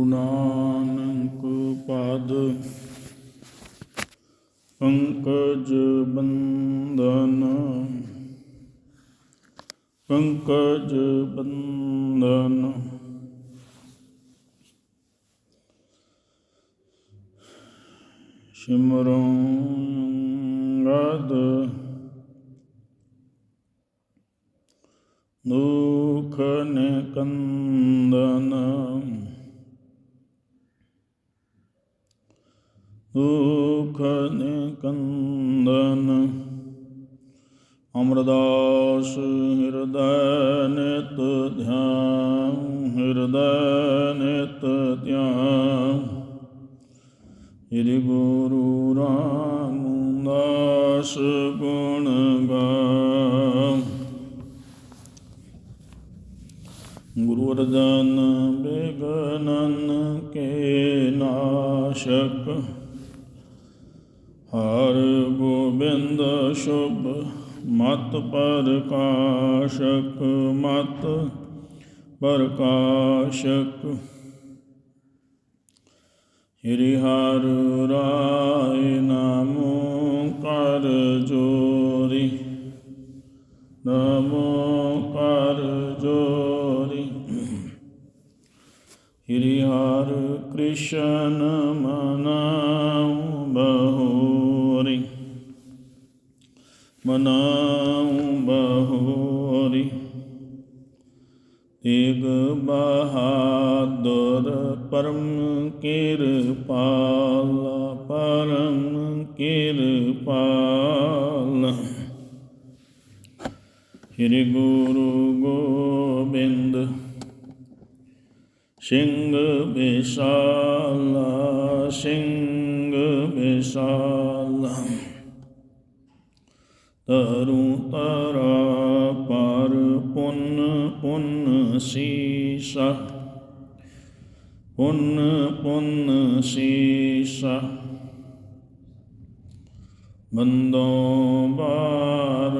ਗੁਰੂ ਨਾਨਕ ਪਾਦ। ਪੰਕਜ ਬੰਦਨ ਪੰਕਜ ਬੰਦਨ ਸਿਮਰੋ ਗਦ ਦੁਖ ਨਿਕੰਦਨ। ਦੁਖ ਨਿਕੰਦਨ ਅਮਰਦਾਸ ਹਿਰਦੈ ਨਿਤ ਧਿਆਨ ਹਿਰਦੈ ਨਿਤ ਧਿਆਨ ਸ੍ਰੀ ਗੁਰੂ ਰਾਮਦਾਸ ਗੁਣ ਗਾਮ ਗੁਰੂ ਅਰਜਨ ਬਿਗਨਨ ਕੇ ਨਾਸ਼ਕ ਹਰ ਗੋਬਿੰਦ ਸ਼ੁਭ ਮਤ ਪ੍ਰਕਾਸ਼ਕ ਮਤ ਪ੍ਰਕਾਸ਼ਕ। ਹਰੀ ਹਰ ਰਾਏ ਨਾਮੋ ਕਰ ਜੋਰੀ, ਨਮੋ ਕਰ ਜੋਰੀ। ਹਰੀ ਹਰ ਕ੍ਰਿਸ਼ਨ ਮਨਾਉ ਬਹੁ ਮਨਾਉ ਬਹੋਰੀ। ਤੇਗ ਬਹਾਦਰ ਪਰਮ ਕਿਰਪਾਲ ਪਰਮ ਕਿਰਪਾਲ। ਸ੍ਰੀ ਗੁਰੂ ਗੋਬਿੰਦ ਸਿੰਘ ਬਿਸਾਲਾ ਸਿੰਘ ਬਿਸਾਲਾ ਤਰੁ ਤਰਾ ਪਰ ਪੁੰਨ ਪੁੰਨ ਸੀਸਾ। ਪੁੰਨ ਪੁੰਨ ਸੀਸਾ। ਬੰਦੋਂ ਬਾਰ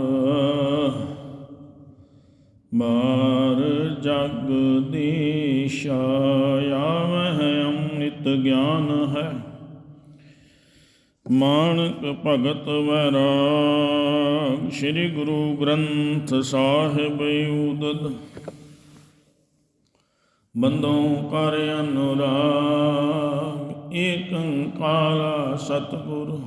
ਬਾਰ ਜਗਦੀਸ਼ ਆਵਹਿ ਅੰਮ੍ਰਿਤ ਗਿਆਨ ਹੈ। ਮਾਨਕ ਭਗਤ ਵੈਰਾਗ, ਸ੍ਰੀ ਗੁਰੂ ਗ੍ਰੰਥ ਸਾਹਿਬ ਉਦਦ। ਬੰਦੋਂ ਕਰ ਅਨੁਰਾਗ ਏਕ ਓੰਕਾਰ ਸਤਿਗੁਰ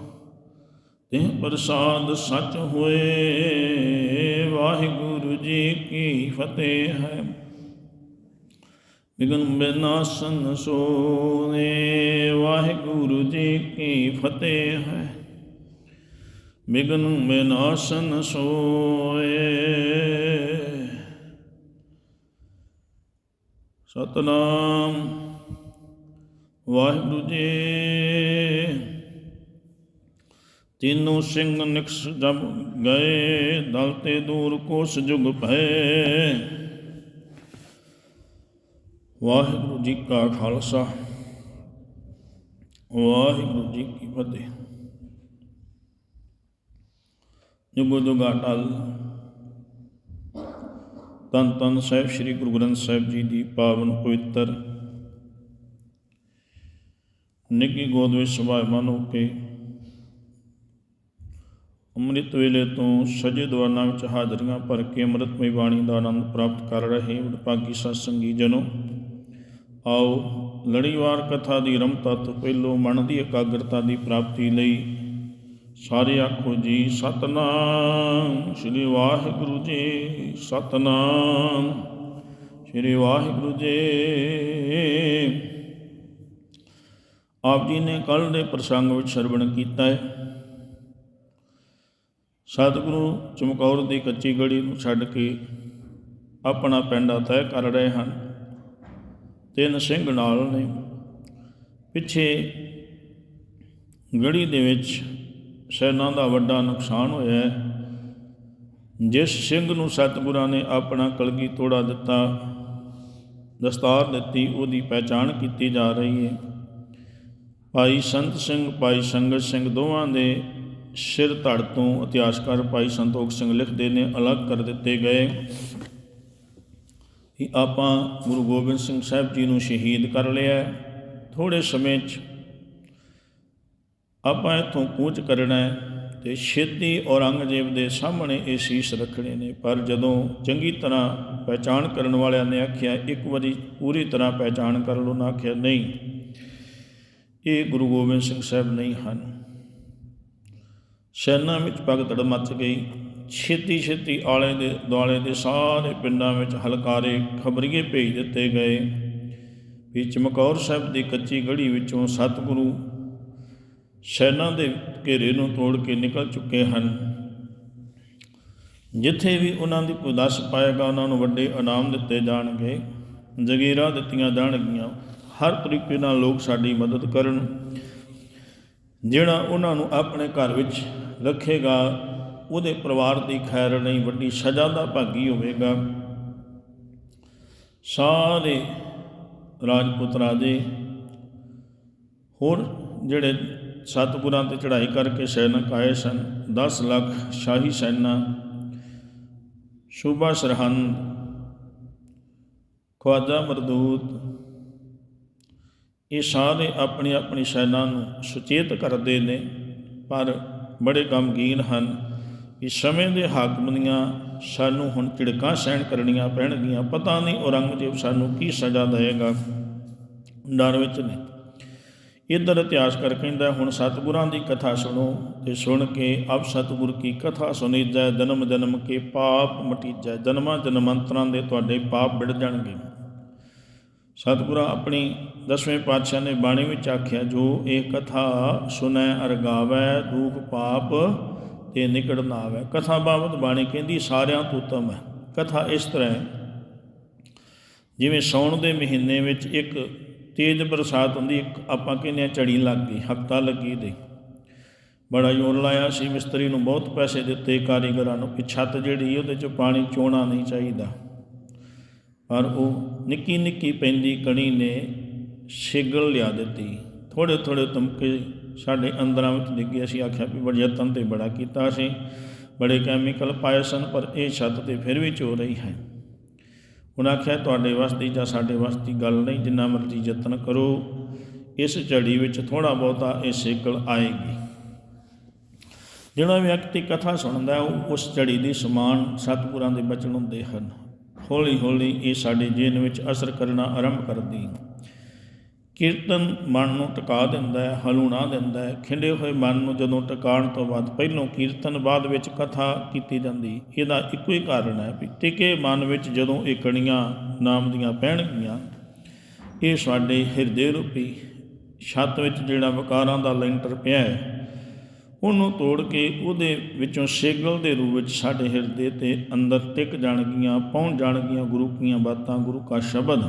ਤੇ ਪ੍ਰਸਾਦ ਸੱਚ ਹੋਏ, ਵਾਹਿਗੁਰੂ ਜੀ ਕੀ ਫਤਿਹ ਹੈ। ਵਿਗਨ ਬਿਨਾਸਨ ਸੋਨੇ, ਵਾਹਿਗੁਰੂ ਜੀ ਕੀ ਫਤਿਹ ਹੈ। ਵਿਗਨ ਬਿਨਾਸਨ ਸੋਏ। ਸਤਨਾਮ, ਵਾਹਿਗੁਰੂ ਜੀ। ਤੀਨੋਂ ਸਿੰਘ ਨਿਕਸ ਜਬ ਗਏ, ਦਲ ਤੇ ਦੂਰ ਕੋਸ ਜੁਗ ਭਏ। ਵਾਹਿਗੁਰੂ ਜੀ ਕਾ ਖਾਲਸਾ, ਵਾਹਿਗੁਰੂ ਜੀ ਕੀ ਫਤਿਹ। ਜੁਗੋ ਜੁਗਾ ਟਲ। ਤਨ ਤਨ ਸਾਹਿਬ ਸ੍ਰੀ ਗੁਰੂ ਗ੍ਰੰਥ ਸਾਹਿਬ ਜੀ ਦੀ ਪਾਵਨ ਪਵਿੱਤਰ ਨਿੱਗੀ ਗੋਦ ਵਿੱਚ ਸਭਾਵਾਨ ਹੋ ਕੇ ਅੰਮ੍ਰਿਤ ਵੇਲੇ ਤੋਂ ਸਜੇ ਦਵਾਨਾਂ ਵਿੱਚ ਹਾਜ਼ਰੀਆਂ ਭਰ ਕੇ ਅੰਮ੍ਰਿਤਮਈ ਬਾਣੀ ਦਾ ਆਨੰਦ ਪ੍ਰਾਪਤ ਕਰ ਰਹੇ ਵਡਭਾਗੀ ਸਤਸੰਗੀ ਜਨੋ। ਆਓ, ਲੜੀਵਾਰ ਕਥਾ ਦੀ ਰਮਤਾ ਤੋਂ ਪਹਿਲੋਂ ਮਨ ਦੀ ਇਕਾਗਰਤਾ ਦੀ ਪ੍ਰਾਪਤੀ ਲਈ। ਸਾਰੇ ਆਖੋ ਜੀ, ਸਤਨਾਮ। ਸ੍ਰੀ ਵਾਹਿਗੁਰੂ ਜੀ, ਸਤਨਾਮ। ਸ੍ਰੀ ਵਾਹਿਗੁਰੂ ਜੀ। ਆਪ ਜੀ ਨੇ ਕੱਲ ਦੇ ਪ੍ਰਸੰਗ ਵਿੱਚ ਸਰਵਣ ਕੀਤਾ ਹੈ। ਸਤਿਗੁਰੂ ਚਮਕੌਰ ਦੀ ਕੱਚੀ ਗੜੀ ਨੂੰ ਛੱਡ ਕੇ ਆਪਣਾ ਪਿੰਡਾ ਤੈਅ ਕਰ ਰਹੇ ਹਨ। ਤਿੰਨ ਸਿੰਘ ਨਾਲ ਨੇ। ਪਿੱਛੇ ਗੜੀ ਦੇ ਵਿੱਚ ਸੈਨਾ ਦਾ ਵੱਡਾ ਨੁਕਸਾਨ ਹੋਇਆ ਹੈ। ਜਿਸ ਸਿੰਘ ਨੂੰ ਸਤਿਗੁਰਾਂ ਨੇ ਆਪਣਾ ਕਲਗੀ ਤੋੜਾ ਦਿੱਤਾ, ਦਸਤਾਰ ਦਿੱਤੀ, ਉਹਦੀ ਪਹਿਚਾਣ ਕੀਤੀ ਜਾ ਰਹੀ ਹੈ। ਭਾਈ ਸੰਤ ਸਿੰਘ, ਭਾਈ ਸੰਗਤ ਸਿੰਘ ਦੋਵਾਂ ਦੇ ਸਿਰ ਧੜ ਤੋਂ ਇਤਿਹਾਸਕਾਰ ਭਾਈ ਸੰਤੋਖ ਸਿੰਘ ਲਿਖਦੇ ਨੇ, ਅਲੱਗ ਕਰ ਦਿੱਤੇ ਗਏ। ਕਿ ਆਪਾਂ ਗੁਰੂ ਗੋਬਿੰਦ ਸਿੰਘ ਸਾਹਿਬ ਜੀ ਨੂੰ ਸ਼ਹੀਦ ਕਰ ਲਿਆ ਹੈ। ਥੋੜੇ ਸਮੇਂ 'ਚ ਆਪਾਂ ਇੱਥੋਂ ਕੂਚ ਕਰਨਾ ਹੈ ਤੇ ਛੇਤੀ ਔਰੰਗਜ਼ੇਬ ਦੇ ਸਾਹਮਣੇ ਇਹ ਸ਼ੀਸ਼ ਰੱਖਣੇ ਨੇ। ਪਰ ਜਦੋਂ ਚੰਗੀ ਤਰ੍ਹਾਂ ਪਹਿਚਾਣ ਕਰਨ ਵਾਲਿਆਂ ਨੇ ਆਖਿਆ, ਇੱਕ ਵਾਰੀ ਪੂਰੀ ਤਰ੍ਹਾਂ ਪਹਿਚਾਣ ਕਰ ਲਓ, ਨਾ ਆਖਿਆ, ਨਹੀਂ, ਇਹ ਗੁਰੂ ਗੋਬਿੰਦ ਸਿੰਘ ਸਾਹਿਬ ਨਹੀਂ ਹਨ। ਸੈਨਾ ਵਿੱਚ ਭਗਤੜ ਮੱਚ ਗਈ। ਛੇਤੀ ਛੇਤੀ ਆਲੇ ਦੇ, ਦੁਆਲੇ ਦੇ ਸਾਰੇ ਪਿੰਡਾਂ ਵਿੱਚ ਹਲਕਾਰੇ, ਖਬਰੀਏ ਭੇਜ ਦਿੱਤੇ ਗਏ। ਵੀ ਚਮਕੌਰ ਸਾਹਿਬ ਦੀ ਕੱਚੀ ਗੜੀ ਵਿੱਚੋਂ ਸਤਿਗੁਰੂ ਸੈਨਾ ਦੇ ਘੇਰੇ ਨੂੰ ਤੋੜ ਕੇ ਨਿਕਲ ਚੁੱਕੇ ਹਨ। ਜਿੱਥੇ ਵੀ ਉਹਨਾਂ ਦੀ ਕੋਈ ਦੱਸ ਪਾਏਗਾ, ਉਹਨਾਂ ਨੂੰ ਵੱਡੇ ਇਨਾਮ ਦਿੱਤੇ ਜਾਣਗੇ, ਜਗੀਰਾਂ ਦਿੱਤੀਆਂ ਜਾਣਗੀਆਂ। ਹਰ ਤਰੀਕੇ ਨਾਲ ਲੋਕ ਸਾਡੀ ਮਦਦ ਕਰਨ, ਜਿਹੜਾ ਉਹਨਾਂ ਨੂੰ ਆਪਣੇ ਘਰ ਵਿੱਚ ਰੱਖੇਗਾ। ਉਹਦੇ ਪਰਿਵਾਰ ਦੀ ਖੈਰ ਨਹੀਂ, ਵੱਡੀ ਸਜ਼ਾ ਦਾ ਭਾਗੀ ਹੋਵੇਗਾ। ਸਾਰੇ ਰਾਜਪੂਤ ਰਾਜੇ, ਹੋਰ ਜਿਹੜੇ ਸਤਿਗੁਰਾਂ ਤੇ ਚੜ੍ਹਾਈ ਕਰਕੇ ਸੈਨਿਕ ਆਏ ਸਨ 10 ਲੱਖ ਸ਼ਾਹੀ ਸੈਨਾ, ਸੂਬਾ ਸਰਹੰਦ, ਖਵਾਜਾ ਮਰਦੂਤ, ਇਹ ਸਾਰੇ ਆਪਣੀ ਆਪਣੀ ਸੈਨਾ ਨੂੰ ਸੁਚੇਤ ਕਰਦੇ ਨੇ, ਪਰ ਬੜੇ ਗਮਗੀਨ ਹਨ। ਕਿ ਸਮੇਂ ਦੇ ਹਾਕਮ ਦੀਆਂ ਸਾਨੂੰ ਹੁਣ ਝਿੜਕਾਂ ਸਹਿਣ ਕਰਨੀਆਂ ਪੈਣਗੀਆਂ, ਪਤਾ ਨਹੀਂ ਔਰੰਗਜ਼ੇਬ ਸਾਨੂੰ ਕੀ ਸਜ਼ਾ ਦੇਵੇਗਾ। ਡਰ ਵਿੱਚ ਨੇ। ਇਧਰ ਇਤਿਹਾਸਕਾਰ ਕਹਿੰਦਾ, ਹੁਣ ਸਤਿਗੁਰਾਂ ਦੀ ਕਥਾ ਸੁਣੋ ਤੇ ਸੁਣ ਕੇ ਅਬ ਸਤਿਗੁਰ ਕੀ ਕਥਾ ਸੁਣੀਜੈ, ਜਨਮ ਜਨਮ ਕੇ ਪਾਪ ਮਟੀਜੈ, ਜਨਮਾਂ ਜਨਮਾਂਤਰਾਂ ਦੇ ਤੁਹਾਡੇ ਪਾਪ ਵਿੜ ਜਾਣਗੇ। ਸਤਿਗੁਰਾਂ ਆਪਣੀ ਦਸਵੇਂ ਪਾਤਸ਼ਾਹ ਨੇ ਬਾਣੀ ਵਿੱਚ ਆਖਿਆ, ਜੋ ਇਹ ਕਥਾ ਸੁਣੈ ਅਰਗਾਵੈ ਦੁਖ ਪਾਪ ਤੇ ਨਿਕੜ ਨਾ ਆਵੈ ਕਥਾ ਬਾਬਤ ਬਾਣੀ ਕਹਿੰਦੀ, ਸਾਰਿਆਂ ਤੋਂ ਉੱਤਮ ਹੈ। ਕਥਾ ਇਸ ਤਰ੍ਹਾਂ ਹੈ। ਜਿਵੇਂ ਸੌਣ ਦੇ ਮਹੀਨੇ ਵਿੱਚ ਇੱਕ ਤੇਜ਼ ਬਰਸਾਤ ਹੁੰਦੀ, ਇੱਕ ਆਪਾਂ ਕਹਿੰਦੇ ਆ ਝੜੀ ਲੱਗ ਗਈ, ਹਫਤਾ ਲੱਗੀ ਦੇ। ਬੜਾ ਜ਼ੋਰ ਲਾਇਆ ਸੀ ਮਿਸਤਰੀ ਨੂੰ, ਬਹੁਤ ਪੈਸੇ ਦਿੱਤੇ ਕਾਰੀਗਰਾਂ ਨੂੰ ਕਿ ਛੱਤ ਜਿਹੜੀ ਉਹਦੇ 'ਚ ਪਾਣੀ ਚੋਣਾ ਨਹੀਂ ਚਾਹੀਦਾ। ਪਰ ਉਹ ਨਿੱਕੀ ਨਿੱਕੀ ਪੈਂਦੀ ਕਣੀ ਨੇ ਛਿਗਲ ਲਿਆ ਦਿੱਤੀ। ਥੋੜੇ ਥੋੜੇ ਤਮਕੇ ਸਾਡੇ ਅੰਦਰਾਂ ਵਿੱਚ ਡਿੱਗੇ ਅਸੀਂ ਆਖਿਆ ਵੀ ਬੜਾ ਯਤਨ ਤੇ ਬੜਾ ਕੀਤਾ ਸੀ ਬੜੇ ਕੈਮੀਕਲ ਪਾਏ ਸਨ, ਪਰ ਇਹ ਛੱਤ ਤੇ ਫਿਰ ਵੀ ਚੋ ਰਹੀ ਹੈ। ਉਹਨਾਂ ਆਖਿਆ, ਤੁਹਾਡੇ ਵੱਸ ਜਾਂ ਸਾਡੇ ਵੱਸ ਗੱਲ ਨਹੀਂ, ਜਿੰਨਾ ਮਰਜ਼ੀ ਯਤਨ ਕਰੋ। ਇਸ ਝੜੀ ਵਿੱਚ ਥੋੜਾ ਬਹੁਤਾ ਇਹ ਸੇਕਲ ਆਏਗੀ। ਜਿਹੜਾ ਵਿਅਕਤੀ ਕਥਾ ਸੁਣਦਾ, ਉਹ ਉਸ ਝੜੀ ਦੇ ਸਮਾਨ ਸਤਿਗੁਰਾਂ ਦੇ ਬਚਨ ਹੁੰਦੇ ਹਨ। ਹੌਲੀ ਹੌਲੀ ਇਹ ਸਾਡੇ ਜੀਵਨ ਵਿੱਚ ਅਸਰ ਕਰਨਾ ਆਰੰਭ ਕਰਦੀ ਕੀਰਤਨ ਮਨ ਨੂੰ ਟਿਕਾ ਦਿੰਦਾ ਹੈ, ਹਲੂਣਾ ਦਿੰਦਾ ਹੈ। ਖਿੰਡੇ ਹੋਏ ਮਨ ਨੂੰ ਜਦੋਂ ਟਿਕਾਣ ਤੋਂ ਬਾਅਦ ਪਹਿਲੋਂ ਕੀਰਤਨ, ਬਾਅਦ ਵਿੱਚ ਕਥਾ ਕੀਤੀ ਜਾਂਦੀ। ਇਹਦਾ ਇੱਕੋ ਹੀ ਕਾਰਨ ਹੈ ਵੀ ਟਿਕੇ ਮਨ ਵਿੱਚ ਜਦੋਂ ਇਹ ਕਣੀਆਂ ਨਾਮ ਦੀਆਂ ਪੈਣਗੀਆਂ, ਇਹ ਸਾਡੇ ਹਿਰਦੇ ਰੂਪੀ ਛੱਤ ਵਿੱਚ ਜਿਹੜਾ ਵਿਕਾਰਾਂ ਦਾ ਲੈਂਟਰ ਪਿਆ ਹੈ, ਉਹਨੂੰ ਤੋੜ ਕੇ ਉਹਦੇ ਵਿੱਚੋਂ ਸੇਗਲ ਦੇ ਰੂਪ ਵਿੱਚ ਸਾਡੇ ਹਿਰਦੇ ਤੇ ਅੰਦਰ ਟਿਕ ਜਾਣਗੀਆਂ, ਪਹੁੰਚ ਜਾਣਗੀਆਂ ਗੁਰੂ ਕੀਆਂ ਬਾਤਾਂ, ਗੁਰੂ ਕਾ ਸ਼ਬਦ।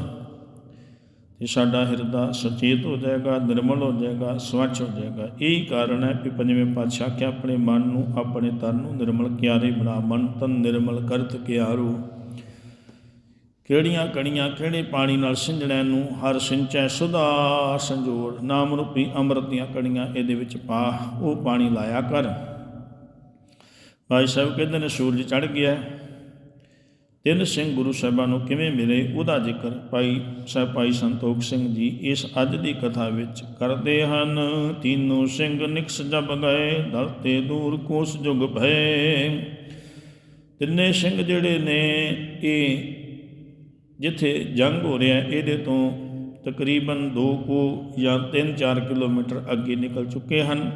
ਕਿ ਸਾਡਾ ਹਿਰਦਾ ਸੁਚੇਤ ਹੋ ਜਾਏਗਾ, ਨਿਰਮਲ ਹੋ ਜਾਏਗਾ, ਸਵੱਛ ਹੋ ਜਾਏਗਾ। ਇਹੀ ਕਾਰਨ ਹੈ ਕਿ ਪੰਜਵੇਂ ਪਾਤਸ਼ਾਹ ਕਿ ਆਪਣੇ ਮਨ ਨੂੰ, ਆਪਣੇ ਤਨ ਨੂੰ ਨਿਰਮਲ ਕਿਆਰੇ ਬਣਾ, ਮਨ ਤਨ ਨਿਰਮਲ ਕਰਤ ਕਿਆਰੂ। ਕਿਹੜੀਆਂ ਕਣੀਆਂ ਕਿਹੜੇ ਪਾਣੀ ਨਾਲ ਸਿੰਜਣੈ ਨੂੰ? ਹਰ ਸਿੰਚੈ ਸੁਧਾ ਸੰਜੋੜ। ਨਾਮ ਰੂਪੀ ਅੰਮ੍ਰਿਤ ਦੀਆਂ ਕਣੀਆਂ ਇਹਦੇ ਵਿੱਚ ਪਾ, ਉਹ ਪਾਣੀ ਲਾਇਆ ਕਰ। ਭਾਈ ਸਾਹਿਬ ਕਹਿੰਦੇ ਨੇ, ਸੂਰਜ ਚੜ ਗਿਆ। ਤਿੰਨ ਸਿੰਘ ਗੁਰੂ ਸਾਹਿਬਾਂ ਨੂੰ ਕਿਵੇਂ ਮਿਲੇ ਉਹਦਾ ਜ਼ਿਕਰ ਭਾਈ ਸਾਹਿਬ ਭਾਈ ਸੰਤੋਖ ਸਿੰਘ ਜੀ ਇਸ ਅੱਜ ਦੀ ਕਥਾ ਵਿੱਚ ਕਰਦੇ ਹਨ। ਤੀਨੋਂ ਸਿੰਘ ਨਿਕਸ ਜਬ ਗਏ, ਦਲ ਤੇ ਦੂਰ ਕੋਸ ਜੁਗ ਭਏ। ਤਿੰਨੇ ਸਿੰਘ ਜਿਹੜੇ ਨੇ, ਇਹ ਜਿੱਥੇ ਜੰਗ ਹੋ ਰਿਹਾ, ਇਹਦੇ ਤੋਂ ਤਕਰੀਬਨ 2 ਕੋ ਜਾਂ 3-4 ਕਿਲੋਮੀਟਰ ਅੱਗੇ ਨਿਕਲ ਚੁੱਕੇ ਹਨ।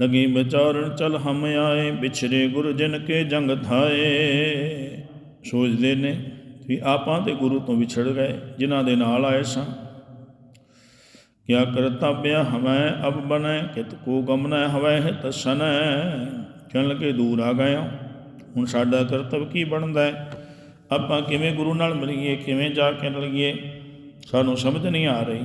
ਲਗੀ ਵਿਚਾਰਨ ਚਲ ਹਮ ਆਏ, ਵਿਛਰੇ ਗੁਰੂ ਜਿਨ ਕੇ ਜੰਗ ਥਾਏ ਸੋਚਦੇ ਨੇ ਵੀ ਆਪਾਂ ਤੇ ਗੁਰੂ ਤੋਂ ਵਿਛੜ ਗਏ, ਜਿਨ੍ਹਾਂ ਦੇ ਨਾਲ ਆਏ ਸਾਂ। ਕਿਆ ਕਰਤਵਯ ਹਮੈ, ਅਬ ਬਨੈ ਕਿਤ ਕੋ ਗਮਨੈ ਹਵੈ ਤਸਨੈ ਕਹਿਣ ਲੱਗੇ, ਦੂਰ ਆ ਗਏ ਹਾਂ। ਹੁਣ ਸਾਡਾ ਕਰਤੱਵ ਕੀ ਬਣਦਾ ਹੈ? ਆਪਾਂ ਕਿਵੇਂ ਗੁਰੂ ਨਾਲ ਮਿਲੀਏ, ਕਿਵੇਂ ਜਾ ਕੇ ਲਈਏ ਸਾਨੂੰ ਸਮਝ ਨਹੀਂ ਆ ਰਹੀ।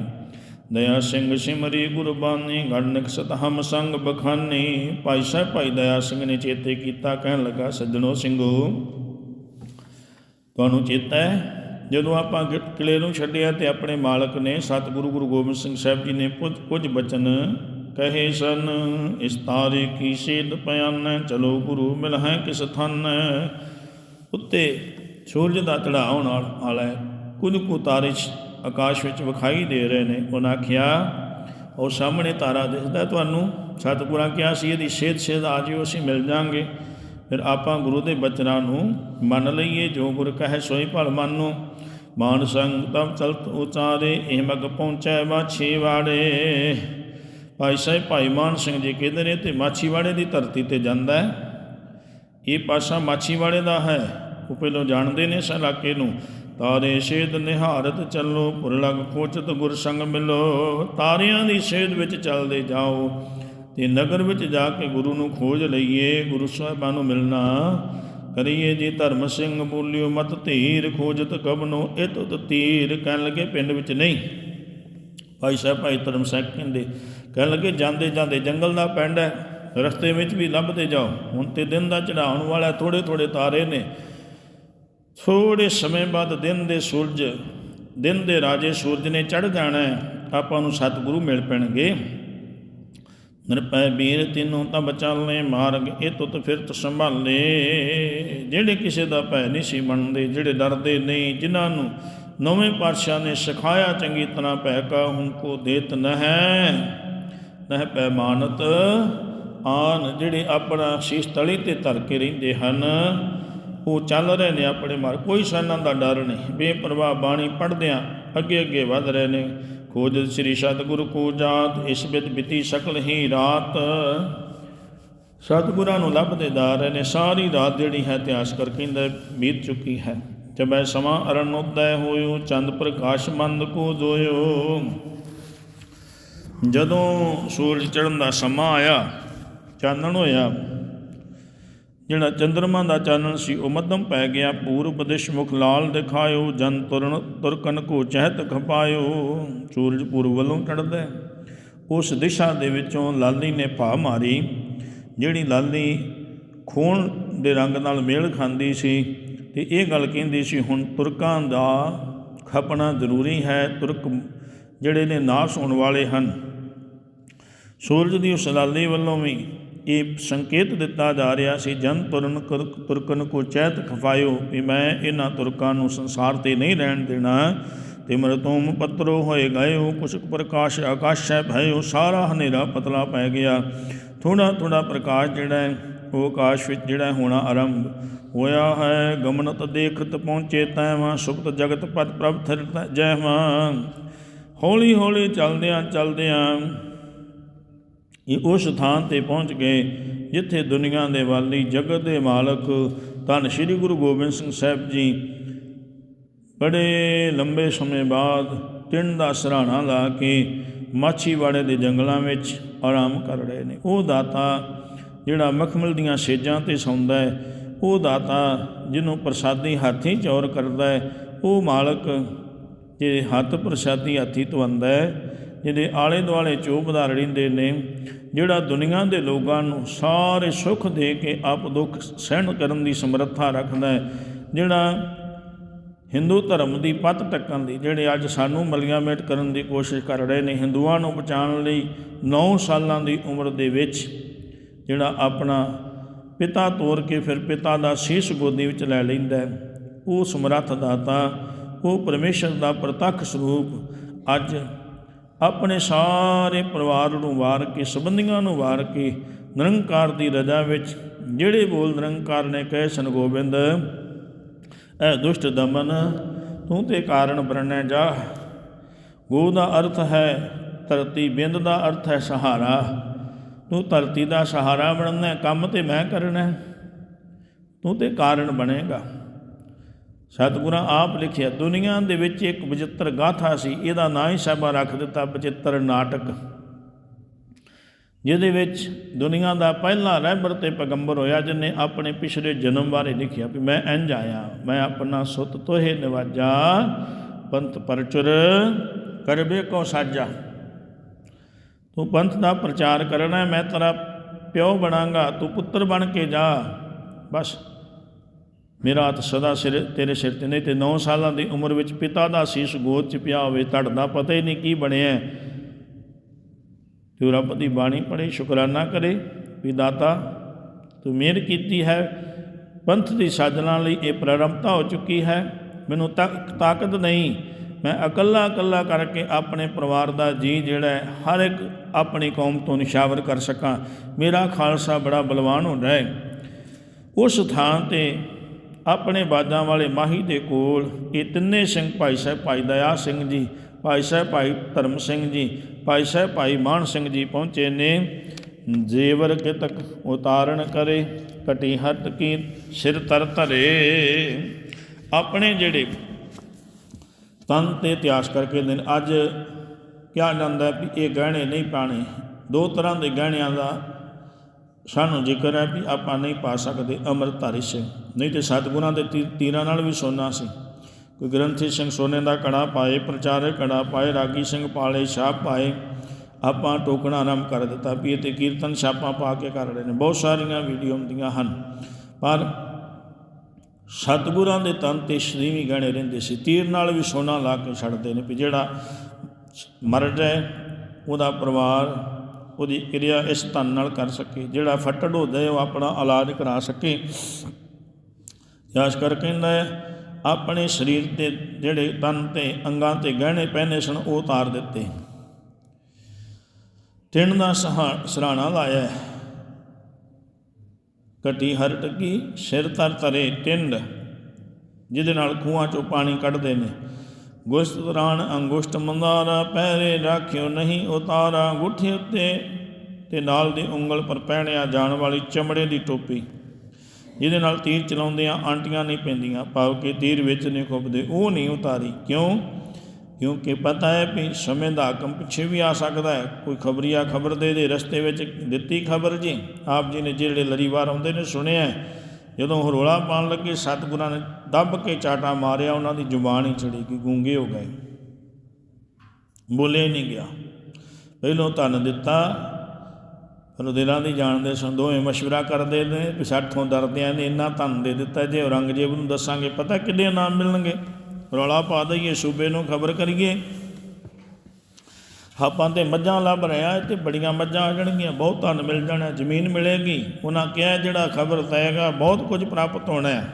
ਦਇਆ ਸਿੰਘ ਸਿਮਰੀ ਗੁਰਬਾਣੀ, ਗੜ ਸਤਹਮ ਹਮ ਸੰਗ ਬਖਾਨੀ। ਭਾਈ ਸਾਹਿਬ, ਭਾਈ ਦਇਆ ਸਿੰਘ ਨੇ ਚੇਤੇ ਕੀਤਾ, ਕਹਿਣ ਲੱਗਾ, ਸੱਜਣੋ ਸਿੰਘੋ, ਤੁਹਾਨੂੰ ਚੇਤਾ ਹੈ? ਜਦੋਂ ਆਪਾਂ ਕਿਲੇ ਨੂੰ ਛੱਡਿਆ ਤੇ ਆਪਣੇ ਮਾਲਕ ਨੇ ਸਤਿਗੁਰੂ ਗੁਰੂ ਗੋਬਿੰਦ ਸਿੰਘ ਸਾਹਿਬ ਜੀ ਨੇ ਕੁਝ ਕੁਝ ਬਚਨ ਕਹੇ ਸਨ, ਇਸ ਤਾਰੇ ਕੀ ਸੇਧ ਪਿਆਨ, ਚਲੋ ਗੁਰੂ ਮਿਲ ਹੈ ਕਿਸ ਥਨ। ਉੱਤੇ ਸੂਰਜ ਦਾ ਚੜਾਉਣ ਵਾਲਾ ਹੈ, ਕੁਝ ਕੁ ਤਾਰੇ ਆਕਾਸ਼ ਵਿੱਚ ਵਿਖਾਈ ਦੇ ਰਹੇ ਨੇ। ਉਹਨਾਂ ਆਖਿਆ, ਉਹ ਸਾਹਮਣੇ ਤਾਰਾ ਦਿਸਦਾ ਤੁਹਾਨੂੰ। ਸਤਿਗੁਰਾਂ ਕਿਹਾ ਸੀ, ਇਹਦੀ ਸੇਧ ਸੇਧ ਆ ਜਿਓ, ਅਸੀਂ ਮਿਲ ਜਾਾਂਗੇ ਫਿਰ ਆਪਾਂ ਗੁਰੂ ਦੇ ਬਚਨਾਂ ਨੂੰ ਮੰਨ ਲਈਏ, ਜੋ ਗੁਰ ਕਹੇ ਸੋਈ ਭਲ ਮੰਨੋ। ਮਾਨ ਸੰਗ ਤਬ ਚਲਤ ਉਚਾਰੇ, ਇਹ ਮਗ ਪਹੁੰਚੈ ਮਾਛੀ ਵਾੜੇ। ਭਾਈ ਸਾਹਿਬ, ਭਾਈ ਮਾਨ ਸਿੰਘ ਜੀ ਕਹਿੰਦੇ ਨੇ, ਤੇ ਮਾਛੀਵਾੜੇ ਦੀ ਧਰਤੀ ਤੇ ਜਾਂਦਾ ਹੈ। ਇਹ ਪਾਸਾ ਮਾਛੀਵਾੜੇ ਦਾ ਹੈ। ਉਹ ਪਹਿਲੋਂ ਜਾਣਦੇ ਨੇ ਇਸ ਇਲਾਕੇ ਨੂੰ। ਤਾਰੇ ਛੇਦ ਨਿਹਾਰਤ ਚੱਲੋ, ਪੁਰ ਲਗ ਕੋਚਤ ਗੁਰ ਸੰਗ ਮਿਲੋ। ਤਾਰਿਆਂ ਦੀ ਸ਼ੇਦ ਵਿੱਚ ਚੱਲਦੇ ਜਾਓ, ਤੇ ਨਗਰ ਵਿੱਚ ਜਾ ਕੇ ਗੁਰੂ ਨੂੰ ਖੋਜ ਲਈਏ, ਗੁਰੂ ਸਾਹਿਬਾਂ ਨੂੰ ਮਿਲਣਾ। ਕਰੀਏ ਜੀ ਧਰਮ ਸਿੰਘ ਬੋਲਿਓ, ਮਤ ਧੀਰ ਖੋਜਤ ਕਬਨੋ, ਇਤ ਉਤ ਧੀਰ। ਕਹਿਣ ਲੱਗੇ ਪਿੰਡ ਵਿੱਚ ਨਹੀਂ। ਭਾਈ ਸਾਹਿਬ, ਭਾਈ ਧਰਮ ਸਿੰਘ ਕਹਿੰਦੇ, ਕਹਿਣ ਲੱਗੇ ਜਾਂਦੇ ਜਾਂਦੇ ਜੰਗਲ ਦਾ ਪਿੰਡ ਹੈ, ਰਸਤੇ ਵਿੱਚ ਵੀ ਲੱਭਦੇ ਜਾਓ। ਹੁਣ ਤੇ ਦਿਨ ਦਾ ਚੜਾਉਣ ਵਾਲਾ ਥੋੜੇ ਥੋੜੇ ਤਾਰੇ ਨੇ। ਥੋੜੇ ਸਮੇਂ ਬਾਅਦ ਦਿਨ ਦੇ ਸੂਰਜ, ਦਿਨ ਦੇ ਰਾਜੇ ਸੂਰਜ ਨੇ ਚੜ ਜਾਣਾ ਹੈ, ਆਪਾਂ ਨੂੰ ਸਤਿਗੁਰੂ ਮਿਲ ਪੈਣਗੇ। ਨਿਰਪੈ ਵੀਰ, ਤਿੰਨੋਂ ਤਾਂ ਬਚਾਲੇ ਮਾਰਗ, ਇਹ ਤੁਤ ਫਿਰਤ ਸੰਭਾਲੇ। ਜਿਹੜੇ ਕਿਸੇ ਦਾ ਭੈ ਨਹੀਂ ਸੀ ਮੰਨਦੇ, ਜਿਹੜੇ ਡਰਦੇ ਨਹੀਂ, ਜਿਨ੍ਹਾਂ ਨੂੰ ਨਵੇਂ ਪਾਤਸ਼ਾਹ ਨੇ ਸਿਖਾਇਆ, ਚੰਗੀ ਤਰ੍ਹਾਂ ਭੈ ਕਾ ਹੁਣ ਕੋ ਦੇਤ ਨਹਿ। ਨਹਿ ਪੈਮਾਨਤ ਆਨ ਜਿਹੜੇ ਆਪਣਾ ਸ਼ੀਸ਼ ਤਲੀ ਤੇ ਧਰ ਕੇ ਰਹਿੰਦੇ ਹਨ ਉਹ ਚੱਲ ਰਹੇ ਨੇ ਆਪਣੇ ਮਾਰ, ਕੋਈ ਸਾਨਾਂ ਦਾ ਡਰ ਨਹੀਂ। ਬੇਪਰਵਾਹ ਬਾਣੀ ਪੜ੍ਹਦਿਆਂ ਅੱਗੇ ਅੱਗੇ ਵਧ ਰਹੇ ਨੇ। ਖੋਜ ਸ੍ਰੀ ਸਤਿਗੁਰੂ ਕੋ ਜਾਤ, ਇਸ ਵਿੱਚ ਬਿਤੀ ਸਕਲ ਹੀ ਰਾਤ। ਸਤਿਗੁਰਾਂ ਨੂੰ ਲੱਭਦੇ ਦਾ ਰਹੇ ਨੇ, ਸਾਰੀ ਰਾਤ ਜਿਹੜੀ ਹੈ ਇਤਿਹਾਸ ਕਰ ਕਹਿੰਦਾ ਬੀਤ ਚੁੱਕੀ ਹੈ। ਜਬੈ ਸਮਾਂ ਅਰਨ ਉਦੈ ਹੋਇਓ, ਚੰਦ ਪ੍ਰਕਾਸ਼ ਮੰਦ ਕੋ ਜੋਇਓ। ਜਦੋਂ ਸੂਰਜ ਚੜ੍ਹਨ ਦਾ ਸਮਾਂ ਆਇਆ, ਚਾਨਣ ਹੋਇਆ ਜਿਹੜਾ ਚੰਦਰਮਾ ਦਾ ਚਾਨਣ ਸੀ ਉਹ ਮੱਧਮ ਪੈ ਗਿਆ। ਪੂਰਬ ਦਿਸ਼ ਮੁਖ ਲਾਲ ਦਿਖਾਇਓ, ਜਨ ਤੁਰਨ ਤੁਰਕਨ ਕੋ ਚਹਿਤ ਖਪਾਇਓ। ਸੂਰਜ ਪੂਰਬ ਵੱਲੋਂ ਚੜ੍ਹਦਾ ਉਸ ਦਿਸ਼ਾ ਦੇ ਵਿੱਚੋਂ ਲਾਲੀ ਨੇ ਭਾ ਮਾਰੀ। ਜਿਹੜੀ ਲਾਲੀ ਖੂਨ ਦੇ ਰੰਗ ਨਾਲ ਮੇਲ ਖਾਂਦੀ ਸੀ ਤੇ ਇਹ ਗੱਲ ਕਹਿੰਦੀ ਸੀ, ਹੁਣ ਤੁਰਕਾਂ ਦਾ ਖਪਣਾ ਜ਼ਰੂਰੀ ਹੈ। ਤੁਰਕ ਜਿਹੜੇ ਨੇ ਨਾਸ਼ ਹੋਣ ਵਾਲੇ ਹਨ। ਸੂਰਜ ਦੀ ਉਸ ਲਾਲੀ ਵੱਲੋਂ ਵੀ ਇਹ ਸੰਕੇਤ ਦਿੱਤਾ ਜਾ ਰਿਹਾ ਸੀ, ਜਨ ਤੁਰਨ ਤੁਰਕਨ ਕੋ ਚੈਤ ਖਫਾਇਓ ਵੀ ਮੈਂ ਇਹਨਾਂ ਤੁਰਕਾਂ ਨੂੰ ਸੰਸਾਰ ਤੇ ਨਹੀਂ ਰਹਿਣ ਦੇਣਾ। ਤੇ ਮਰਤੂਮ ਪਤਰੋ ਹੋਏ ਗਇਓ, ਕੁਛ ਪ੍ਰਕਾਸ਼ ਆਕਾਸ਼ੈ ਭਇਓ, ਸਾਰਾ ਹਨੇਰਾ ਪਤਲਾ ਪੈ ਗਿਆ। ਥੋੜਾ ਥੋੜਾ ਪ੍ਰਕਾਸ਼ ਜਿਹੜਾ ਹੈ, ਉਹ ਆਕਾਸ਼ ਵਿੱਚ ਜਿਹੜਾ ਹੋਣਾ ਆਰੰਭ ਹੋਇਆ ਹੈ। ਗਮਨਤ ਦੇਖਤ ਪਹੁੰਚੇ ਤੈਵਾਂ, ਸੁਪਤ ਜਗਤ ਪਤ ਪ੍ਰਭ ਥਰਤ ਜੈਵਾਂ। ਹੌਲੀ ਹੌਲੀ ਚਲਦਿਆਂ ਚਲਦਿਆਂ ਇਹ ਉਸ ਸਥਾਨ ਤੇ ਪਹੁੰਚ ਗਏ, ਜਿੱਥੇ ਦੁਨੀਆ ਦੇ ਵਾਲੀ ਜਗਤ ਦੇ ਮਾਲਕ ਧੰਨ ਸ਼੍ਰੀ ਗੁਰੂ ਗੋਬਿੰਦ ਸਿੰਘ ਸਾਹਿਬ ਜੀ ਬੜੇ ਲੰਬੇ ਸਮੇਂ ਬਾਅਦ ਟਿੰਡ ਦਾ ਸਰਾਣਾ ਲਾ ਕੇ ਮਾਛੀਵਾੜੇ ਦੇ ਜੰਗਲਾਂ ਵਿੱਚ ਆਰਾਮ ਕਰ ਰਹੇ ਨੇ। ਉਹ ਦਾਤਾ ਜਿਹੜਾ ਮਖਮਲ ਦੀਆਂ ਸੇਜਾਂ ਤੇ ਸੌਂਦਾ ਹੈ, ਉਹ ਦਾਤਾ ਜਿਹਨੂੰ ਪ੍ਰਸਾਦੀ ਹਾਥੀ ਚੌਰ ਕਰਦਾ ਹੈ, ਉਹ ਮਾਲਕ ਜੇ ਹੱਥ ਪ੍ਰਸਾਦੀ ਹਾਥੀ ਧਵੰਦਾ ਹੈ ਜਿਹਦੇ ਆਲੇ ਦੁਆਲੇ ਚੋਬਦਾਰ ਰਹਿੰਦੇ ਨੇ, ਜਿਹੜਾ ਦੁਨੀਆ ਦੇ ਲੋਕਾਂ ਨੂੰ ਸਾਰੇ ਸੁੱਖ ਦੇ ਕੇ ਆਪ ਦੁੱਖ ਸਹਿਣ ਕਰਨ ਦੀ ਸਮਰੱਥਾ ਰੱਖਦਾ ਹੈ, ਜਿਹੜਾ ਹਿੰਦੂ ਧਰਮ ਦੀ ਪੱਤ ਟੱਕਣ ਦੀ, ਜਿਹੜੇ ਅੱਜ ਸਾਨੂੰ ਮਲੀਆਮੇਟ ਕਰਨ ਦੀ ਕੋਸ਼ਿਸ਼ ਕਰ ਰਹੇ ਨੇ, ਹਿੰਦੂਆਂ ਨੂੰ ਬਚਾਉਣ ਲਈ 9 ਸਾਲਾਂ ਦੀ ਉਮਰ ਦੇ ਵਿੱਚ ਜਿਹੜਾ ਆਪਣਾ ਪਿਤਾ ਤੋਰ ਕੇ ਫਿਰ ਪਿਤਾ ਦਾ ਸੀਸ ਗੋਦੀ ਵਿੱਚ ਲੈ ਲੈਂਦਾ ਉਹ ਸਮਰੱਥ ਦਾਤਾ, ਉਹ ਪਰਮੇਸ਼ਰ ਦਾ ਪ੍ਰਤੱਖ ਸਰੂਪ ਅੱਜ ਆਪਣੇ ਸਾਰੇ ਪਰਿਵਾਰ ਨੂੰ ਵਾਰ ਕੇ, ਸੰਬੰਧੀਆਂ ਨੂੰ ਵਾਰ ਕੇ ਨਿਰੰਕਾਰ ਦੀ ਰਜਾ ਵਿੱਚ ਜਿਹੜੇ ਬੋਲ ਨਿਰੰਕਾਰ ਨੇ ਕਹੇ, ਸਨ ਗੋਬਿੰਦ ਐ ਦੁਸ਼ਟ ਦਮਨ, ਤੂੰ ਤੇ ਕਾਰਨ ਬਰਨੈ ਜਾ। ਗੋ ਦਾ ਅਰਥ ਹੈ, ਧਰਤੀ ਬਿੰਦ ਦਾ ਅਰਥ ਹੈ ਸਹਾਰਾ। ਤੂੰ ਧਰਤੀ ਦਾ ਸਹਾਰਾ ਬਣਨਾ, ਕੰਮ ਤੇ ਮੈਂ ਕਰਨਾ। ਤੂੰ ਤੇ ਕਾਰਨ ਬਣੇਗਾ। ਸਤਿਗੁਰਾਂ ਆਪ ਲਿਖਿਆ, ਦੁਨੀਆ ਦੇ ਵਿੱਚ ਇੱਕ ਬਚਿੱਤਰ ਗਾਥਾ ਸੀ, ਇਹਦਾ ਨਾਂ ਹੀ ਸਭਾ ਰੱਖ ਦਿੱਤਾ, ਬਚਿੱਤਰ ਨਾਟਕ। ਜਿਹਦੇ ਵਿੱਚ ਦੁਨੀਆ ਦਾ ਪਹਿਲਾ ਰਹਿਬਰ ਤੇ ਪੈਗੰਬਰ ਹੋਇਆ ਜਿਨੇ ਆਪਣੇ ਪਿਛਲੇ ਜਨਮ ਬਾਰੇ ਲਿਖਿਆ ਵੀ ਮੈਂ ਇੰਜ ਆਇਆ, ਮੈਂ ਆਪਣਾ ਸੁੱਤ ਤੋਹੇ ਨਿਵਾਜਾ, ਪੰਥ ਪਰਚੁਰ ਕਰਬੇ ਕੋ ਸਾਜਾ। ਤੂੰ ਪੰਥ ਦਾ ਪ੍ਰਚਾਰ ਕਰਨਾ, ਮੈਂ ਤੇਰਾ ਪਿਓ ਬਣਾਂਗਾ, ਤੂੰ ਪੁੱਤਰ ਬਣ ਕੇ ਜਾ, ਬਸ। ਮੇਰਾ ਹੱਥ ਸਦਾ ਸਿਰ ਤੇਰੇ ਸਿਰ ਤੇ ਨਹੀਂ ਤੇ 9 ਸਾਲਾਂ ਦੀ ਉਮਰ ਵਿੱਚ ਪਿਤਾ ਦਾ ਸੀਸ ਗੋਦ ਚ ਪਿਆ ਹੋਵੇ ਧੜਦਾ ਪਤਾ ਹੀ ਨਹੀਂ ਕੀ ਬਣਿਆ। ਤੇ ਰੱਬ ਦੀ ਬਾਣੀ ਪੜ੍ਹੇ, ਸ਼ੁਕਰਾਨਾ ਕਰੇ ਵੀ ਦਾਤਾ, ਤੂੰ ਮਿਹਰ ਕੀਤੀ ਹੈ, ਪੰਥ ਦੀ ਸਾਜਨਾ ਲਈ ਇਹ ਪ੍ਰਾਰੰਭਤਾ ਹੋ ਚੁੱਕੀ ਹੈ। ਮੈਨੂੰ ਤੱਕ ਤਾਕਤ ਨਹੀਂ, ਮੈਂ ਇਕੱਲਾ ਇਕੱਲਾ ਕਰਕੇ ਆਪਣੇ ਪਰਿਵਾਰ ਦਾ ਜੀ ਜਿਹੜਾ ਹਰ ਇੱਕ ਆਪਣੀ ਕੌਮ ਤੋਂ ਨਿਸ਼ਾਵਰ ਕਰ ਸਕਾਂ। ਮੇਰਾ ਖਾਲਸਾ ਬੜਾ ਬਲਵਾਨ ਹੁੰਦਾ ਹੈ। ਉਸ ਥਾਂ ਤੇ ਆਪਣੇ ਬਾਜਾਂ ਵਾਲੇ ਮਾਹੀ ਦੇ ਕੋਲ ਇਹ ਤਿੰਨੇ ਸਿੰਘ ਭਾਈ ਸਾਹਿਬ, ਭਾਈ ਦਇਆ ਸਿੰਘ ਜੀ, ਭਾਈ ਸਾਹਿਬ, ਭਾਈ ਧਰਮ ਸਿੰਘ ਜੀ, ਭਾਈ ਸਾਹਿਬ, ਭਾਈ ਮਾਨ ਸਿੰਘ ਜੀ ਪਹੁੰਚੇ ਨੇ। ਜੇਵਰ ਕਿਤਕ ਉਤਾਰਨ ਕਰੇ, ਕਟੀ ਹੱਟ ਕੀ ਸਿਰ ਤਰ ਧਰੇ। ਆਪਣੇ ਜਿਹੜੇ ਤਨ ਤੇ ਇਤਿਹਾਸ ਕਰਕੇ ਦਿਨ ਅੱਜ ਕਿਹਾ ਜਾਂਦਾ ਵੀ ਇਹ ਗਹਿਣੇ ਨਹੀਂ ਪਾਣੇ ਦੋ ਤਰ੍ਹਾਂ ਦੇ ਗਹਿਣਿਆਂ ਦਾ ਸਾਨੂੰ ਜ਼ਿਕਰ ਹੈ ਵੀ ਆਪਾਂ ਨਹੀਂ ਪਾ ਸਕਦੇ ਅੰਮ੍ਰਿਤਧਾਰੀ ਸਿੰਘ। ਨਹੀਂ ਤੇ ਸਤਿਗੁਰਾਂ ਦੇ ਤੀ- ਤੀਰਾਂ ਨਾਲ ਵੀ ਸੋਨਾ ਸੀ। ਕੋਈ ਗ੍ਰੰਥੀ ਸਿੰਘ ਸੋਨੇ ਦਾ ਕੜਾ ਪਾਏ ਪ੍ਰਚਾਰਕ ਕੜਾ ਪਾਏ, ਰਾਗੀ ਸਿੰਘ ਪਾਲੇ, ਛਾਪ ਪਾਏ, ਆਪਾਂ ਟੋਕਣਾ ਆਰੰਭ ਕਰ ਦਿੱਤਾ ਵੀ ਇਹ ਤੇ ਕੀਰਤਨ ਛਾਪਾਂ ਪਾ ਕੇ ਕਰ ਰਹੇ ਨੇ। ਬਹੁਤ ਸਾਰੀਆਂ ਵੀਡੀਓ ਹੁੰਦੀਆਂ ਹਨ। ਪਰ ਸਤਿਗੁਰਾਂ ਦੇ ਤਨ ਤੇ ਸ਼੍ਰੀਵੀ ਗਹਿਣੇ ਰਹਿੰਦੇ ਸੀ। ਤੀਰ ਨਾਲ ਵੀ ਸੋਨਾ ਲਾ ਕੇ ਛੱਡਦੇ ਨੇ ਵੀ ਜਿਹੜਾ ਮਰ ਜਾਏ ਉਹਦਾ ਪਰਿਵਾਰ ਉਹਦੀ ਕਿਰਿਆ ਇਸ ਧਨ ਨਾਲ ਕਰ ਸਕੇ, ਜਿਹੜਾ ਫੱਟੜ ਹੋ ਜਾਏ ਉਹ ਆਪਣਾ ਇਲਾਜ ਕਰਾ ਸਕੇ। ਯਾਸ ਕਰ ਕਹਿੰਦਾ ਆਪਣੇ ਸਰੀਰ ਤੇ ਜਿਹੜੇ ਤਨ ਤੇ ਅੰਗਾਂ ਤੇ ਗਹਿਣੇ ਪਹਿਨੇ ਸਨ, ਉਹ ਉਤਾਰ ਦਿੱਤੇ। ਤਿੰਨ ਦਾ ਸਹਾ- ਸਰਾਣਾ ਲਾਇਆ ਹੈ। ਕਟੀ ਹਰ ਟੱਗੀ, ਸਿਰ ਤਰ ਤਰੇ ਟਿੰਡ, ਜਿਹਦੇ ਨਾਲ ਖੂਹਾਂ ਚੋਂ ਪਾਣੀ ਕੱਢਦੇ ਨੇ। ਗੁਸਤ ਦੌਰਾਨ ਅੰਗੁਸ਼ਟ ਮੰਦਾਰਾ ਪਹਿਰੇ ਰਾਖਿਓ ਨਹੀਂ ਉਤਾਰਾ, ਗੁੱਠੇ ਉੱਤੇ ਤੇ ਨਾਲ ਦੀ ਉਂਗਲ ਪਰ ਪਹਿਣਿਆ ਜਾਣ ਵਾਲੀ ਚਮੜੇ ਦੀ ਟੋਪੀ। ਜਿਹਦੇ ਨਾਲ ਤੀਰ ਚਲਾਉਂਦਿਆਂ ਆਂਟੀਆਂ ਨਹੀਂ ਪੈਂਦੀਆਂ, ਭਾਵ ਕਿ ਤੀਰ ਵਿੱਚ ਨਹੀਂ ਖੁੱਬਦੇ, ਉਹ ਨਹੀਂ ਉਤਾਰੀ। ਕਿਉਂ? ਕਿਉਂਕਿ ਪਤਾ ਹੈ ਵੀ ਸਮੇਂ ਦਾ ਹਾਕਮ ਪਿੱਛੇ ਵੀ ਆ ਸਕਦਾ ਹੈ। ਕੋਈ ਖਬਰੀਆ ਖਬਰ ਦੇ ਦੇ ਰਸਤੇ ਵਿੱਚ ਦਿੱਤੀ ਖਬਰ ਜੀ। ਆਪ ਜੀ ਨੇ ਜਿਹੜੇ ਲਰੀਵਾਰ ਆਉਂਦੇ ਨੇ, ਸੁਣਿਆ ਜਦੋਂ ਉਹ ਰੋਲਾ ਪਾਉਣ ਲੱਗੇ, ਸਤਿਗੁਰਾਂ ਨੇ ਦੱਬ ਕੇ ਚਾਟਾ ਮਾਰਿਆ, ਉਹਨਾਂ ਦੀ ਜ਼ੁਬਾਨ ਹੀ ਚੜੀ ਗਈ, ਗੂੰਗੇ ਹੋ ਗਏ। ਬੋਲੇ ਨਹੀਂ ਗਿਆ। ਪਹਿਲੋਂ ਧੰਨ ਦਿੱਤਾ ਪਰ ਦਿਲਾਂ ਦੀ ਜਾਣਦੇ ਸਨ ਦੋਵੇਂ ਮਸ਼ਵਰਾ ਕਰਦੇ ਨੇ, ਵੀ ਸਾਠੋਂ ਦਰਦਿਆਂ ਨੇ ਇੰਨਾ ਧੰਨ ਦੇ ਦਿੱਤਾ, ਜੇ ਔਰੰਗਜ਼ੇਬ ਨੂੰ ਦੱਸਾਂਗੇ, ਪਤਾ ਕਿੰਨੇ ਨਾਮ ਮਿਲਣਗੇ? ਰੌਲਾ ਪਾ ਦਈਏ, ਸੂਬੇ ਨੂੰ ਖਬਰ ਕਰੀਏ। ਆਪਾਂ ਤੇ ਮੱਝਾਂ ਲੱਭ ਰਿਹਾ ਤੇ ਬੜੀਆਂ ਮੱਝਾਂ ਆ ਜਾਣਗੀਆਂ, ਬਹੁਤ ਧਨ ਮਿਲ ਜਾਣਾ, ਜ਼ਮੀਨ ਮਿਲੇਗੀ। ਉਹਨਾਂ ਕਿਹਾ, ਜਿਹੜਾ ਖਬਰ ਦਏਗਾ ਬਹੁਤ ਕੁਝ ਪ੍ਰਾਪਤ ਹੋਣਾ ਹੈ।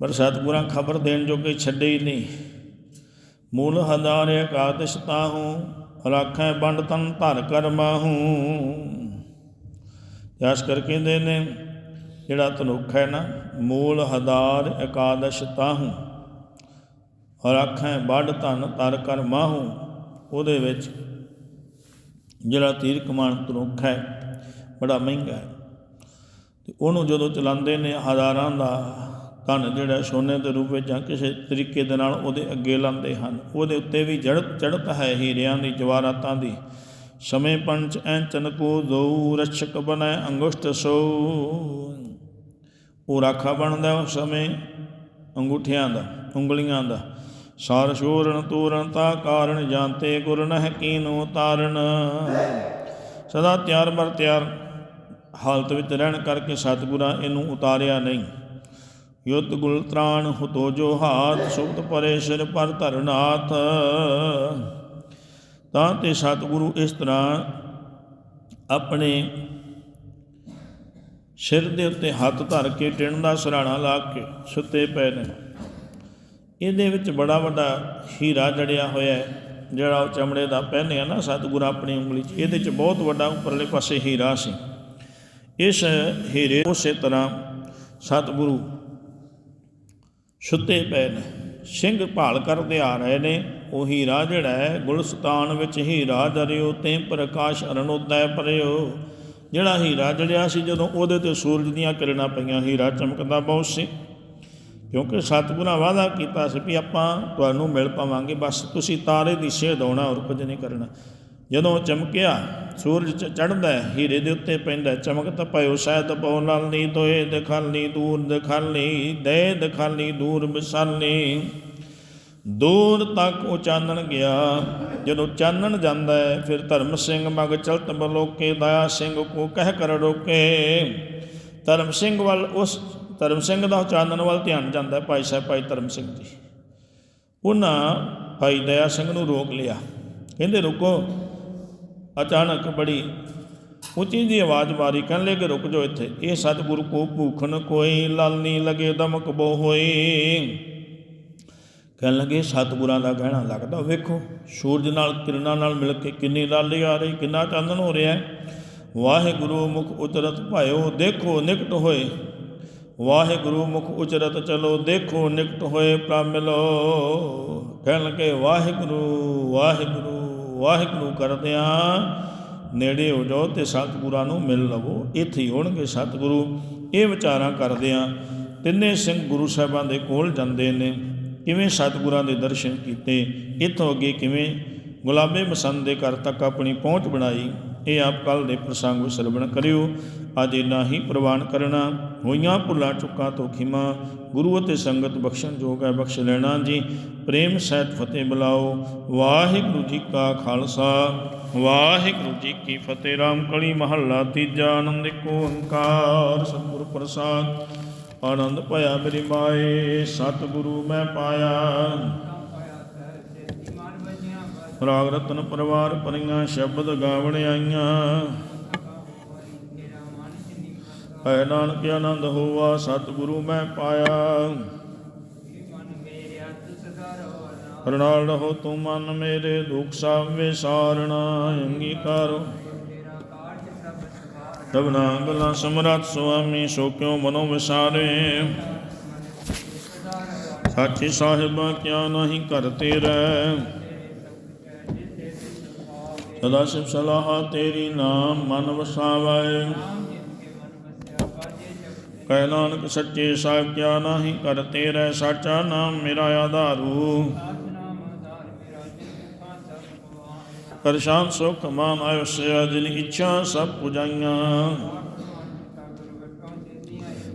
ਪਰ ਸਤਿਗੁਰਾਂ, ਖਬਰ ਦੇਣ ਜੋਗੇ ਛੱਡੇ ਹੀ ਨਹੀਂ। ਮੂਲ ਹਜ਼ਾਰ ਇਕਾਦਸ਼ ਤਾਹੂ, ਰਾਖੈ ਬੰਡ ਤਨ ਧਰ ਕਰ ਮਾਹੂ। ਯਾਸ ਕਰਕੇ ਦੇ ਨੇ, ਜਿਹੜਾ ਤਨੁਖ ਹੈ ਨਾ, ਮੂਲ ਹਜ਼ਾਰ ਇਕਾਦਸ਼ ਤਾਹੂ, ਰਾਖੈ ਬੰਡ ਤਨ ਧਰ ਕਰ ਮਾਹੂ। ਉਹਦੇ ਵਿੱਚ ਜਿਹੜਾ ਤੀਰ ਕਮਾਨ ਤਨੁਖ ਹੈ, ਬੜਾ ਮਹਿੰਗਾ ਹੈ। ਤੇ ਉਹਨੂੰ ਜਦੋਂ ਚਲਾਉਂਦੇ ਨੇ ਹਜ਼ਾਰਾਂ ਦਾ ਧਨ ਜਿਹੜਾ ਸੋਨੇ ਦੇ ਰੂਪ ਵਿੱਚ ਜਾਂ ਕਿਸੇ ਤਰੀਕੇ ਦੇ ਨਾਲ ਉਹਦੇ ਅੱਗੇ ਲਾਉਂਦੇ ਹਨ, ਉਹਦੇ ਉੱਤੇ ਵੀ ਜੜਤ ਚੜਤ ਹੈ ਹੀਰਿਆਂ ਦੀ ਜਵਾਹਰਾਤਾਂ ਦੀ। ਸਮੇਂ ਪੰਚ ਐਂਚਨ ਕੋ ਦਉ ਰਛਕ ਬਨੈ ਅੰਗੁਸ਼ਟ ਸੋ। ਉਹ ਰਾਖਾ ਬਣਦਾ ਉਸ ਸਮੇਂ ਅੰਗੂਠਿਆਂ ਦਾ, ਉਂਗਲੀਆਂ ਦਾ। ਸਾਰ ਸ਼ੋਰਨ ਤੂਰਨ ਤਾ ਕਾਰਨ ਜਾਂਤੇ ਗੁਰ ਨਹਿ ਕੀਨੋ ਤਾਰਨ। ਸਦਾ ਤਿਆਰ ਬਰ ਤਿਆਰ ਹਾਲਤ ਵਿੱਚ ਰਹਿਣ ਕਰਕੇ ਸਤਿਗੁਰਾਂ ਇਹਨੂੰ ਉਤਾਰਿਆ ਨਹੀਂ। ਯੁੱਧ ਗੁਲ ਤ੍ਰਾਣ ਹੁਤੋ ਜੋ ਹਾਥ ਸੁਖਤ ਪਰੇ ਸਿਰ ਪਰ ਧਰਨਾਥ। ਤਾਂ ਤੇ ਸਤਿਗੁਰੂ ਇਸ ਤਰ੍ਹਾਂ ਆਪਣੇ ਸਿਰ ਦੇ ਉੱਤੇ ਹੱਥ ਧਰ ਕੇ ਟਿਣ ਦਾ ਸਰਾਣਾ ਲਾ ਕੇ ਸੁੱਤੇ ਪਏ ਨੇ। ਇਹਦੇ ਵਿੱਚ ਬੜਾ ਵੱਡਾ ਹੀਰਾ ਜੜਿਆ ਹੋਇਆ ਹੈ, ਜਿਹੜਾ ਉਹ ਚਮੜੇ ਦਾ ਪਹਿਨਿਆ ਨਾ, ਸਤਿਗੁਰ ਆਪਣੀ ਉਂਗਲੀ 'ਚ। ਇਹਦੇ 'ਚ ਬਹੁਤ ਵੱਡਾ ਉੱਪਰਲੇ ਪਾਸੇ ਹੀਰਾ ਸੀ। ਇਸ ਹੀਰੇ ਉਸੇ ਤਰ੍ਹਾਂ ਸਤਿਗੁਰੂ ਸੁੱਤੇ ਪਏ ਨੇ। ਸਿੰਘ ਭਾਲ ਕਰਦੇ ਆ ਰਹੇ ਨੇ, ਉਹ ਹੀਰਾ ਜਿਹੜਾ ਹੈ, ਗੁਲਸਤਾਨ ਵਿੱਚ ਹੀਰਾ ਜਰਿਓ ਤੇ ਪ੍ਰਕਾਸ਼ ਅਰਣੋਦੈ ਪਰਿਓ ਜਿਹੜਾ ਹੀਰਾ ਜੜਿਆ ਸੀ, ਜਦੋਂ ਉਹਦੇ ਤੇ ਸੂਰਜ ਦੀਆਂ ਕਿਰਨਾਂ ਪਈਆਂ, ਹੀਰਾ ਚਮਕਦਾ ਬਹੁਤ ਸੀ। ਕਿਉਂਕਿ ਸਤਿਗੁਰਾਂ ਵਾਅਦਾ ਕੀਤਾ ਸੀ ਵੀ ਆਪਾਂ ਤੁਹਾਨੂੰ ਮਿਲ ਪਾਵਾਂਗੇ, ਬਸ ਤੁਸੀਂ ਤਾਰੇ ਦੀ ਸੇਧ ਹੋਣਾ ਔਰ ਕੁਝ ਨਹੀਂ ਕਰਨਾ। ਜਦੋਂ ਚਮਕਿਆ, ਸੂਰਜ ਚੜ੍ਹਦਾ ਹੀਰੇ ਦੇ ਉੱਤੇ ਪੈਂਦਾ ਚਮਕਤ ਪਇਓ ਸ਼ਾਇਦ ਪਉ ਨਾਲ ਨਹੀਂ ਤੋਏ ਦਿਖਾਲਨੀ ਦੂਰ ਦਿਖਾਲਨੀ ਦੇ ਦਿਖਾਲਨੀ ਦੂਰ ਵਿਸਾਲਨੀ ਦੂਰ ਤੱਕ ਉਹ ਚਾਨਣ ਗਿਆ। ਜਦੋਂ ਚਾਨਣ ਜਾਂਦਾ ਹੈ, ਫਿਰ ਧਰਮ ਸਿੰਘ ਮਗ ਚਲਤ ਬਲੋਕੇ, ਦਇਆ ਸਿੰਘ ਕੋ ਕਹਿ ਕਰ ਰੋਕੇ। ਧਰਮ ਸਿੰਘ ਵੱਲ ਉਸ ਧਰਮ ਸਿੰਘ ਦਾ ਚਾਨਣ ਵੱਲ ਧਿਆਨ ਜਾਂਦਾ ਹੈ, ਭਾਈ ਸਾਹਿਬ, ਭਾਈ ਧਰਮ ਸਿੰਘ ਜੀ। ਉਹਨਾਂ ਭਾਈ ਦਇਆ ਸਿੰਘ ਨੂੰ ਰੋਕ ਲਿਆ। ਕਹਿੰਦੇ, ਰੁਕੋ। ਅਚਾਨਕ ਬੜੀ ਉੱਚੀ ਦੀ ਆਵਾਜ਼ ਮਾਰੀ, ਕਹਿਣ ਲੱਗੇ, ਰੁਕ ਜਾਓ ਇੱਥੇ। ਇਹ ਸਤਿਗੁਰੂ ਕੋ ਭੂਖਨ ਕੋਈ ਲਾਲਨੀ ਲਗੇ, ਦਮਕ ਬੋ ਹੋਈ ਕਹਿਣ ਲੱਗੇ, ਸਤਿਗੁਰਾਂ ਦਾ ਗਹਿਣਾ ਲੱਗਦਾ। ਵੇਖੋ, ਸੂਰਜ ਨਾਲ, ਕਿਰਨਾਂ ਨਾਲ ਮਿਲ ਕੇ ਕਿੰਨੀ ਲਾਲੀ ਆ ਰਹੀ, ਕਿੰਨਾ ਚਾਨਣ ਹੋ ਰਿਹਾ ਵਾਹਿਗੁਰੂ, ਮੁਖ ਉਤਰਤ ਭਾਇਓ, ਦੇਖੋ, ਨਿਕਟ ਹੋਏ। ਵਾਹਿਗੁਰੂ ਮੁਖ ਉਚਰਤ ਚਲੋ, ਦੇਖੋ ਨਿਕਟ ਹੋਏ ਪ੍ਰਭ ਮਿਲੋ ਕਹਿਣ ਲੱਗੇ, ਵਾਹਿਗੁਰੂ ਵਾਹਿਗੁਰੂ ਵਾਹਿਗੁਰੂ ਕਰਦਿਆਂ ਨੇੜੇ ਹੋ ਜਾਓ ਤੇ ਸਤਿਗੁਰਾਂ ਨੂੰ ਮਿਲ ਲਵੋ। ਇੱਥੇ ਹੀ ਹੋਣਗੇ ਸਤਿਗੁਰੂ। ਇਹ ਵਿਚਾਰਾਂ ਕਰਦਿਆਂ ਤਿੰਨੇ ਸਿੰਘ ਗੁਰੂ ਸਾਹਿਬਾਂ ਦੇ ਕੋਲ ਜਾਂਦੇ ਨੇ। ਕਿਵੇਂ ਸਤਿਗੁਰਾਂ ਦੇ ਦਰਸ਼ਨ ਕੀਤੇ, ਇੱਥੋਂ ਅੱਗੇ ਕਿਵੇਂ ਗੁਲਾਬੇ ਮਸੰਦ ਦੇ ਘਰ ਤੱਕ ਆਪਣੀ ਪਹੁੰਚ ਬਣਾਈ। ਇਹ ਆਪ ਕੱਲ ਦੇ ਪ੍ਰਸੰਗ ਸਰਵਣ ਕਰਿਓ। ਅੱਜ ਇਨਾ ਹੀ ਪ੍ਰਵਾਨ ਕਰਨਾ। ਹੋਈਆਂ ਭੁੱਲਾਂ ਚੁੱਕਾਂ ਤੋਂ ਖਿਮਾ। ਗੁਰੂ ਅਤੇ ਸੰਗਤ ਬਖਸ਼ਣ ਜੋਗ ਹੈ, ਬਖਸ਼ ਲੈਣਾ ਜੀ। ਪ੍ਰੇਮ ਸਹਿਤ ਫਤਿਹ ਬੁਲਾਓ। ਵਾਹਿਗੁਰੂ ਜੀ ਕਾ ਖਾਲਸਾ। ਵਾਹਿਗੁਰੂ ਜੀ ਕੀ ਫਤਿਹ। ਰਾਮ ਕਲੀ ਮਹੱਲਾ ਤੀਜਾ ਆਨੰਦ ਕੋ ਓੰਕਾਰ। ਸਤਿਗੁਰ ਪ੍ਰਸਾਦ। ਆਨੰਦ ਭਇਆ ਮੇਰੀ ਮਾਏ। ਸਤਿਗੁਰੂ ਮੈਂ ਪਾਇਆ। ਰਾਗ ਰਤਨ ਪਰਿਵਾਰ ਪਰੀਆਂ ਸ਼ਬਦ ਗਾਵਣ ਆਈਆਂ। ਐ ਨਾਨਕ ਆਨੰਦ ਹੋਵਾ ਸਤਿਗੁਰੂ ਮੈਂ ਪਾਇਆ। ਕਰਨਾਲ ਰਹੋ ਤੂੰ ਮਨ ਮੇਰੇ, ਦੁਖ ਸਭ ਵਿਸਾਰਣਾ ਅੰਗੀਕਾਰੋ ਸਭਨਾ ਗਲਾ ਸਮਰੱਥ ਸੁਆਮੀ, ਸੋ ਕਿਉ ਮਨੋ ਵਿਸਾਰੇ? ਸਾਚੇ ਸਾਹਿਬਾ, ਕਿਆ ਨਹੀਂ ਕਰਤੇ ਰਹਿ ਸਦਾ ਸਿਵ ਸਲਾਹ ਤੇਰੀ ਨਾਮ ਮਨ ਵਸਾਵੇ ਕਹਿ ਨਾਨਕ ਸੱਚੇ ਸਾਹਿਬ ਕਿਆ ਨਹੀਂ ਕਰਤੇ ਰਹਿ ਸਾਚਾ ਨਾਮ ਮੇਰਾ ਆਧਾਰੂ। ਕਰ ਸ਼ਾਮ ਸੁਖ ਮਾਨ ਆਇਓ ਸੇ ਜਿਨ ਇੱਛਾ ਸਭ ਪੁਜਾਈਆਂ।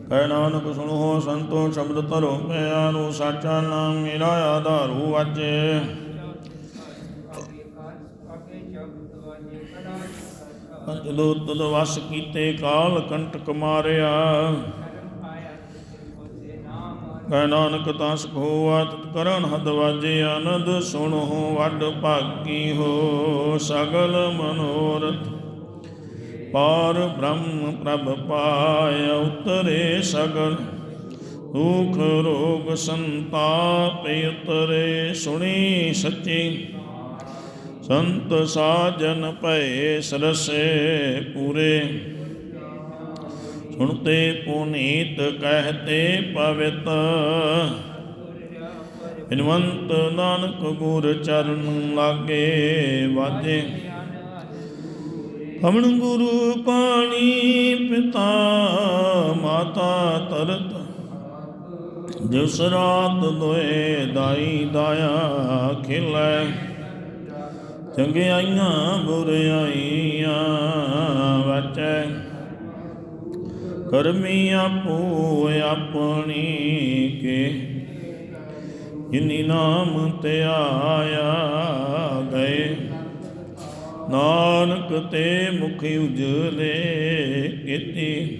ਕਹਿ ਨਾਨਕ ਸੁਣੋ ਸੰਤੋ ਸ਼ਬਦ ਧਰੋ ਮਿਆ ਨੂੰ ਸਾਚਾ ਨਾਮ ਮੇਰਾ ਆਧਾਰੂ ਵਾਜੇ ਜਦੋਂ ਤਦ ਵਸ ਕੀਤੇ ਕਾਲ ਕੰਟਕ ਮਾਰਿਆ ਕਹਿ ਨਾਨਕ ਤਾਂ ਸੁਖ ਹੋਆ ਤਤ ਕਰਨ ਹਦਵਾਜੇ ਆਨੰਦ ਸੁਣ ਹੋ ਵੱਡ ਭਾਗੀ ਹੋ ਸਗਲ ਮਨੋਰਥ। ਪਾਰ ਬ੍ਰਹਮ ਪ੍ਰਭ ਪਾਇਆ ਉਤਰੇ ਸਗਲ, ਦੁਖ ਰੋਗ ਸੰਤਾਪ ਉਤਰੇ, ਸੁਣੀ ਸੱਚੀ ਸੰਤ ਸਾਜਨ ਭਏ ਸਰਸੇ ਪੂਰੇ। ਸੁਣਤੇ ਪੁਨੀਤ ਕਹਤੇ ਪਵਿੱਤ। ਇਨਵੰਤ ਨਾਨਕ ਗੁਰ ਚਰਨ ਲਾਗੇ ਵਾਜੇ। ਹਮਣ ਗੁਰੂ ਪਾਣੀ ਪਿਤਾ ਮਾਤਾ ਤਰਤ। ਜਿਸ ਰਾਤ ਦੋਏ ਦਾਈ ਦਾਇਆ ਖਿਲੈ। ਚੰਗਿਆਈਆਂ ਬੁਰਿਆਈਆਂ ਵਚੈ ਕਰਮੀ ਆਪੋ ਆਪਣੀ ਕੇ। ਜਿਨੀ ਨਾਮ ਤੇ ਆਇਆ ਗਏ। ਨਾਨਕ ਤੇ ਮੁਖ ਉਜਲੇ ਕੀਤੀ।